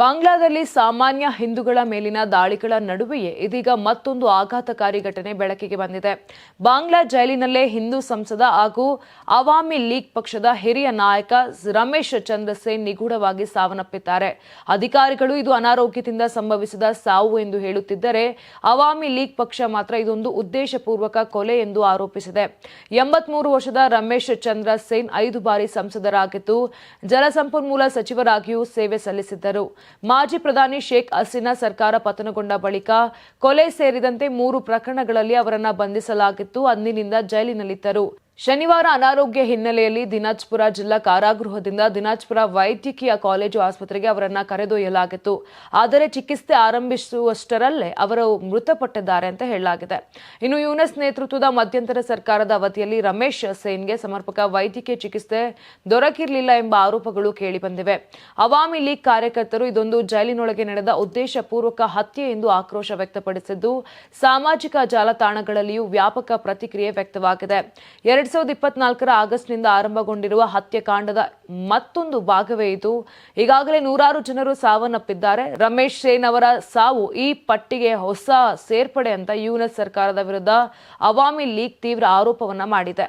ಬಾಂಗ್ಲಾದಲ್ಲಿ ಸಾಮಾನ್ಯ ಹಿಂದೂಗಳ ಮೇಲಿನ ದಾಳಿಗಳ ನಡುವೆಯೇ ಇದೀಗ ಮತ್ತೊಂದು ಆಘಾತಕಾರಿ ಘಟನೆ ಬೆಳಕಿಗೆ ಬಂದಿದೆ. ಬಾಂಗ್ಲಾ ಜೈಲಿನಲ್ಲೇ ಹಿಂದೂ ಸಂಸದ ಹಾಗೂ ಅವಾಮಿ ಲೀಗ್ ಪಕ್ಷದ ಹಿರಿಯ ನಾಯಕ ರಮೇಶ್ ಚಂದ್ರ ಸೇನ್ ನಿಗೂಢವಾಗಿ ಸಾವನ್ನಪ್ಪಿದ್ದಾರೆ. ಅಧಿಕಾರಿಗಳು ಇದು ಅನಾರೋಗ್ಯದಿಂದ ಸಂಭವಿಸಿದ ಸಾವು ಎಂದು ಹೇಳುತ್ತಿದ್ದರೆ ಅವಾಮಿ ಲೀಗ್ ಪಕ್ಷ ಮಾತ್ರ ಇದೊಂದು ಉದ್ದೇಶಪೂರ್ವಕ ಕೊಲೆ ಎಂದು ಆರೋಪಿಸಿದೆ. ಎಂಬತ್ಮೂರು ವರ್ಷದ ರಮೇಶ್ ಚಂದ್ರ ಸೇನ್ ಐದು ಬಾರಿ ಸಂಸದರಾಗಿದ್ದು, ಜಲಸಂಪನ್ಮೂಲ ಸಚಿವರಾಗಿಯೂ ಸೇವೆ ಸಲ್ಲಿಸಿದ್ದರು. ಮಾಜಿ ಪ್ರಧಾನಿ ಶೇಖ್ ಹಸೀನಾ ಸರ್ಕಾರ ಪತನಗೊಂಡ ಬಳಿಕ ಕೊಲೆ ಸೇರಿದಂತೆ ಮೂರು ಪ್ರಕರಣಗಳಲ್ಲಿ ಅವರನ್ನು ಬಂಧಿಸಲಾಗಿತ್ತು. ಅಂದಿನಿಂದ ಜೈಲಿನಲ್ಲಿದ್ದರು. ಶನಿವಾರ ಅನಾರೋಗ್ಯ ಹಿನ್ನೆಲೆಯಲ್ಲಿ ದಿನಾಜ್ಪುರ ಜಿಲ್ಲಾ ಕಾರಾಗೃಹದಿಂದ ದಿನಾಜ್ಪುರ ವೈದ್ಯಕೀಯ ಕಾಲೇಜು ಆಸ್ಪತ್ರೆಗೆ ಅವರನ್ನ ಕರೆದೊಯ್ಯಲಾಗಿತ್ತು. ಆದರೆ ಚಿಕಿತ್ಸೆ ಆರಂಭಿಸುವಷ್ಟರಲ್ಲೇ ಅವರು ಮೃತಪಟ್ಟಿದ್ದಾರೆ ಅಂತ ಹೇಳಲಾಗಿದೆ. ಇನ್ನು ಯುನೆಸ್ ನೇತೃತ್ವದ ಮಧ್ಯಂತರ ಸರ್ಕಾರದ ಅವಧಿಯಲ್ಲಿ ರಮೇಶ್ ಸೇನ್ಗೆ ಸಮರ್ಪಕ ವೈದ್ಯಕೀಯ ಚಿಕಿತ್ಸೆ ದೊರಕಿರಲಿಲ್ಲ ಎಂಬ ಆರೋಪಗಳು ಕೇಳಿಬಂದಿವೆ. ಅವಾಮಿ ಲೀಗ್ ಕಾರ್ಯಕರ್ತರು ಇದೊಂದು ಜೈಲಿನೊಳಗೆ ನಡೆದ ಉದ್ದೇಶಪೂರ್ವಕ ಹತ್ಯೆ ಎಂದು ಆಕ್ರೋಶ ವ್ಯಕ್ತಪಡಿಸಿದ್ದು, ಸಾಮಾಜಿಕ ಜಾಲತಾಣಗಳಲ್ಲಿಯೂ ವ್ಯಾಪಕ ಪ್ರತಿಕ್ರಿಯೆ ವ್ಯಕ್ತವಾಗಿದೆ. ಎರಡ್ ಸಾವಿರದ ಇಪ್ಪತ್ನಾಲ್ಕರ ಆಗಸ್ಟ್ನಿಂದ ಆರಂಭಗೊಂಡಿರುವ ಹತ್ಯೆಕಾಂಡದ ಮತ್ತೊಂದು ಭಾಗವೇ ಇದು. ಈಗಾಗಲೇ ನೂರಾರು ಜನರು ಸಾವನ್ನಪ್ಪಿದ್ದಾರೆ. ರಮೇಶ್ ಸೇನ್ ಅವರ ಸಾವು ಈ ಪಟ್ಟಿಗೆ ಹೊಸ ಸೇರ್ಪಡೆ ಅಂತ ಯುಎಸ್ ಸರ್ಕಾರದ ವಿರುದ್ಧ ಅವಾಮಿ ಲೀಗ್ ತೀವ್ರ ಆರೋಪವನ್ನ ಮಾಡಿದೆ.